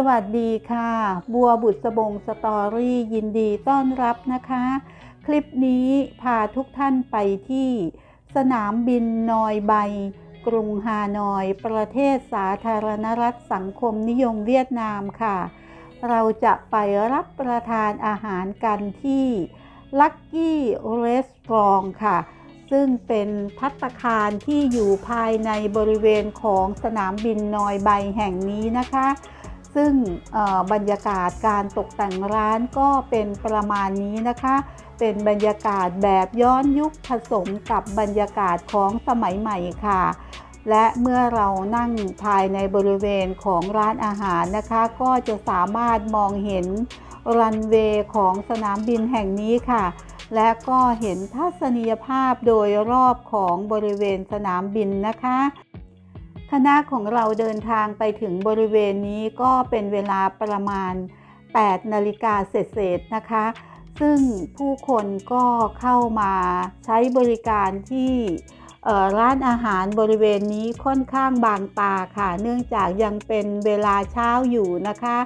สวัสดีค่ะ บัวบุษบงสตอรี่ ยินดีต้อนรับนะคะ คลิปนี้พาทุกท่านไปที่สนามบินนอยใบ กรุงฮานอย ประเทศสาธารณรัฐสังคมนิยมเวียดนามค่ะ เราจะไปรับประทานอาหารกันที่ Lucky Restaurant ค่ะ ซึ่งเป็นพัตตาคารที่อยู่ภายในบริเวณของสนามบินนอยใบแห่งนี้นะคะ ซึ่งบรรยากาศการตกแต่งร้านก็เป็นประมาณนี้นะคะ เป็นบรรยากาศแบบย้อนยุคผสมกับบรรยากาศของสมัยใหม่ค่ะ และเมื่อเรานั่งภายในบริเวณของร้านอาหารนะคะ ก็จะสามารถมองเห็นรันเวย์ของสนามบินแห่งนี้ค่ะ และก็เห็นทัศนียภาพโดยรอบของบริเวณสนามบินนะคะ คณะของเราเดินทางไปถึงบริเวณนี้ก็เป็นเวลาประมาณ 8 นาฬิกาเศษๆนะคะ ซึ่งผู้คนก็เข้ามาใช้บริการที่ร้านอาหารบริเวณนี้ค่อนข้างบางตาค่ะ เนื่องจากยังเป็นเวลาเช้าอยู่นะคะ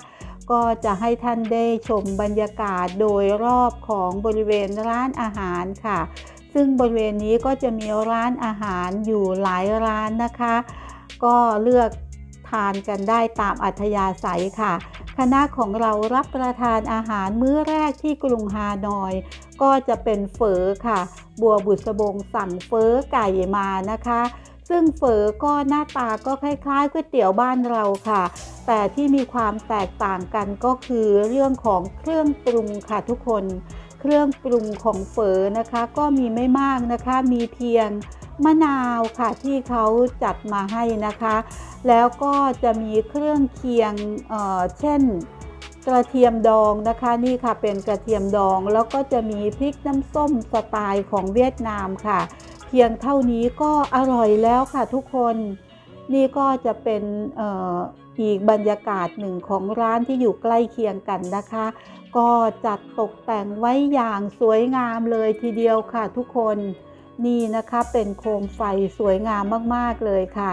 ก็จะให้ท่านได้ชมบรรยากาศโดยรอบของบริเวณร้านอาหารค่ะ ซึ่งบริเวณนี้ก็จะมีร้านอาหารอยู่หลายร้านนะคะ ก็เลือกทานกันได้ตามอัธยาศัยค่ะ คณะของเรารับประทานอาหารมื้อแรกที่กรุงฮานอย ก็จะเป็นเฝอค่ะ บัวบุษบงสั่งเฝอไก่มานะคะ ซึ่งเฝอก็หน้าตาก็คล้ายๆก๋วยเตี๋ยวบ้านเราค่ะ แต่ที่มีความแตกต่างกันก็คือเรื่องของเครื่องปรุงค่ะทุกคน เครื่องปรุงของเฝอนะคะ ก็มีไม่มากนะคะ มีเพียงมะนาวค่ะที่เขาจัดมาให้นะคะ แล้วก็จะมีเครื่องเคียงเอ่อเช่นกระเทียมดองนะคะนี่ค่ะเป็นกระเทียมดอง แล้วก็จะมีพริกน้ำส้มสไตล์ของเวียดนามค่ะ เพียงเท่านี้ก็อร่อยแล้วค่ะทุกคน นี่ก็จะเป็นเอ่อ อีกบรรยากาศหนึ่งของร้านที่อยู่ใกล้เคียงกันนะคะ ก็จัดตกแต่งไว้อย่างสวยงามเลยทีเดียวค่ะทุกคนนี่นะคะเป็นโคมไฟสวยงามมากๆเลยค่ะ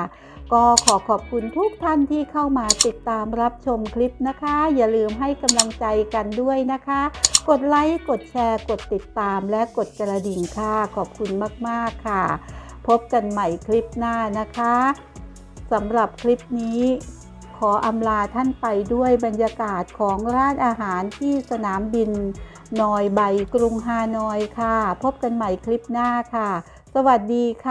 ก็ขอขอบคุณทุกท่านที่เข้ามาติดตามรับชมคลิปนะคะ อย่าลืมให้กำลังใจกันด้วยนะคะ กดไลค์กดแชร์ กดติดตามและกดกระดิ่งค่ะ ขอบคุณมากๆค่ะ พบกันใหม่คลิปหน้านะคะสำหรับคลิปนี้ ขออำลาท่านไปด้วยบรรยากาศของร้านอาหารที่สนามบินนอยใบกรุงฮานอยค่ะ พบกันใหม่คลิปหน้าค่ะ สวัสดีค่ะ